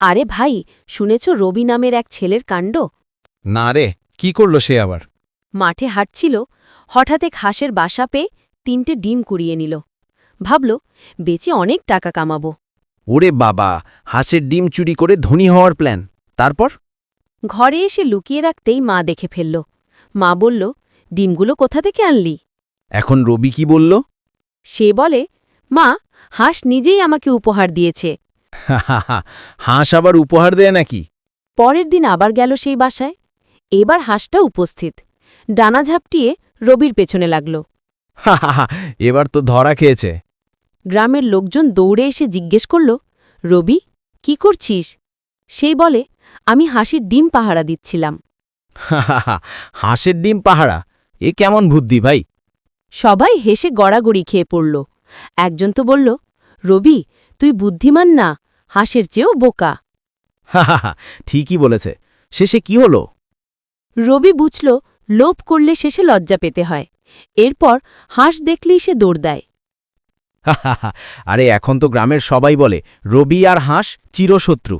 আরে ভাই শুনেছ রবি নামের এক ছেলের কাণ্ড? না রে কি করল সে আবার? মাঠে হাঁটছিল হঠাৎ এক হাঁসের বাসা পেয়ে তিনটে ডিম কুড়িয়ে নিল। ভাবল বেচে অনেক টাকা কামাবো। ওরে বাবা হাঁসের ডিম চুরি করে ধনী হওয়ার প্ল্যান। তারপর? ঘরে এসে লুকিয়ে রাখতেই মা দেখে ফেলল। মা বলল ডিমগুলো কোথা থেকে আনলি? এখন রবি কি বলল? সে বলে মা হাঁস নিজেই আমাকে উপহার দিয়েছে। হাঁস আবার উপহার দেয় নাকি? পরের দিন আবার গেল সেই বাসায়। এবার হাঁসটা উপস্থিত। ডানা ঝাপটিয়ে রবির পেছনে লাগল। এবার তো ধরা খেয়েছে। গ্রামের লোকজন দৌড়ে এসে জিজ্ঞেস করল রবি কি করছিস? সেই বলে আমি হাসির ডিম পাহারা দিচ্ছিলাম। হাঁসের ডিম পাহারা? এ কেমন বুদ্ধি ভাই? সবাই হেসে গড়াগড়ি খেয়ে পড়ল। একজন তো বলল রবি তুই বুদ্ধিমান না হাঁসের চেয়েও বোকা। ঠিকই বলেছে। শেষে কি হলো? রবি বুঝল লোভ করলে শেষে লজ্জা পেতে হয়। এরপর হাঁস দেখলেই সে দৌড় দেয়। আরে এখন তো গ্রামের সবাই বলে রবি আর হাঁস চিরশত্রু।